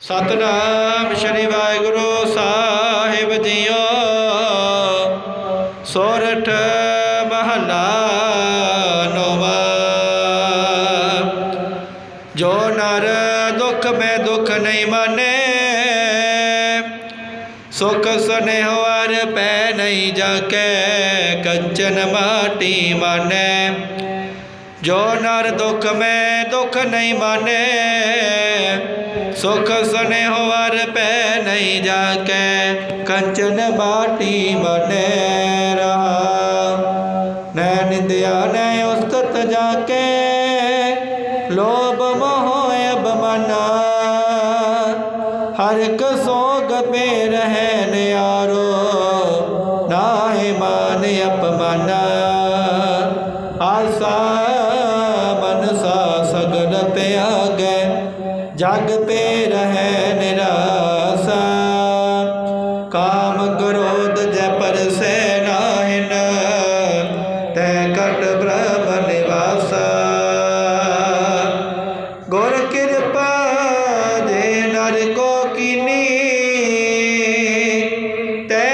ਸਤਨਾਮ ਸ਼੍ਰੀ ਵਾਹਿਗੁਰੂ ਸਾਹਿਬ ਜੀਓ। ਸੋਰਠ ਮਹਲਾ ਨੋਵਾ। ਜੋ ਨਰ ਦੁੱਖ ਮੈਂ ਦੁੱਖ ਨਹੀਂ ਮਾਨੇ, ਸੁਖ ਸਨੇਹ ਵਰ ਪੈ ਨਹੀਂ ਜਾਕੇ, ਕੰਚਨ ਮਾਟੀ ਮਾਨੇ। ਜੋ ਨਰ ਦੁੱਖ ਮੈਂ ਦੁੱਖ ਨਹੀਂ ਮਾਨੇ ਸੁਖ ਸਨੇਹ ਵਰ ਪੈ ਨਹੀਂ ਜਾਕੇ, ਕੰਚਨ ਮਾਟੀ ਮਨੇ ਰਹਾ। ਨੈ ਨਿੰਦਿਆ ਨੈ ਉਸਤਤ ਜਾਕੇ, ਲੋਭ ਮੋਹ ਅਬਮਨਾ ਹਰ ਇੱਕ ਸੋਗ ਪੇ ਰਹਿ ਨਿਆਰੋ, ਨਾਹਿ ਮਾਨ ਅਪਮਾਨਾ ਆਸਾ ਜਗ ਪੇ ਰਹਿ ਨਿਰਾਸਾ। ਕਾਮ ਕ੍ਰੋਧ ਜੈ ਪਰਸੈ ਨਾਹਿਨ, ਤੈ ਕਟ ਬ੍ਰਹਮ ਨਿਵਾਸਾ। ਗੁਰ ਕਿਰਪਾ ਦੇ ਨਰ ਕੋ ਕੀਨੀ, ਤੈ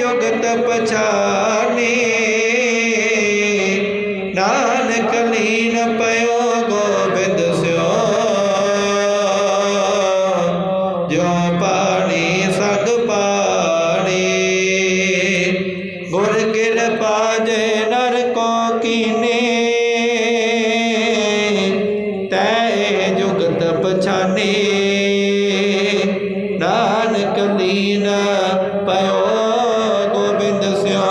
ਜੁਗਤ ਪਛਾਨੀ। ਨਾਨਕ ਲੀਨ ਪਇਓ ਕਿਰਪਾ ਜੇ ਨਰ ਕੋ ਕੀਨੇ। ਤੈ ਜੁਗਤ ਪਛਾਨੇ ਨਾਨਕ ਲੀਨ ਪਇਓ ਗੋਬਿੰਦ ਸਿਓ।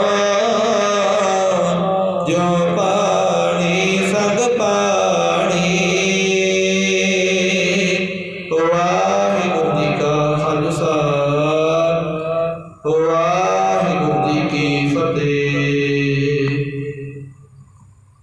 ਜੋ